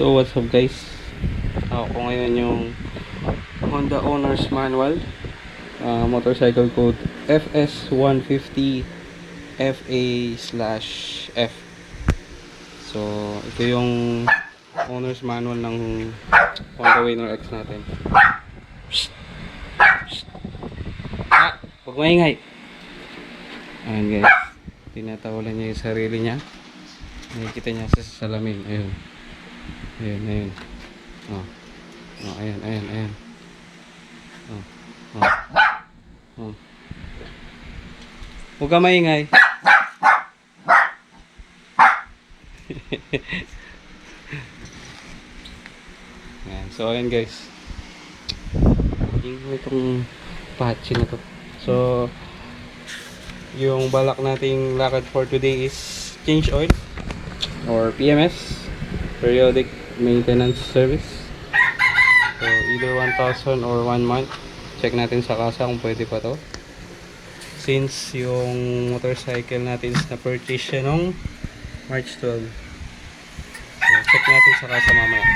So what's up guys? Ako ko ngayon yung Honda Owner's Manual uh, Motorcycle code FS150 FA slash F So ito yung Owner's Manual ng Honda Winner X natin! Ah! Huwag maingay! Ayan guys Tinatawalan niya yung sarili niya Nakikita niya sa salamin. Ayun. Ayun, ayun. Oh. Oh, ayan, ayan, ayan. Oh. Oh. Oh. Huwag ka maingay. Ayan. So, ayan guys. Yung itong patchy na to. So, yung balak nating lakad for today is change oil or PMS periodic maintenance service. So either 1,000 or 1 month. Check natin sa kasa kung pwede pa to. Since yung motorcycle natin is na purchase siya nung March 12 so check natin sa kasa mamaya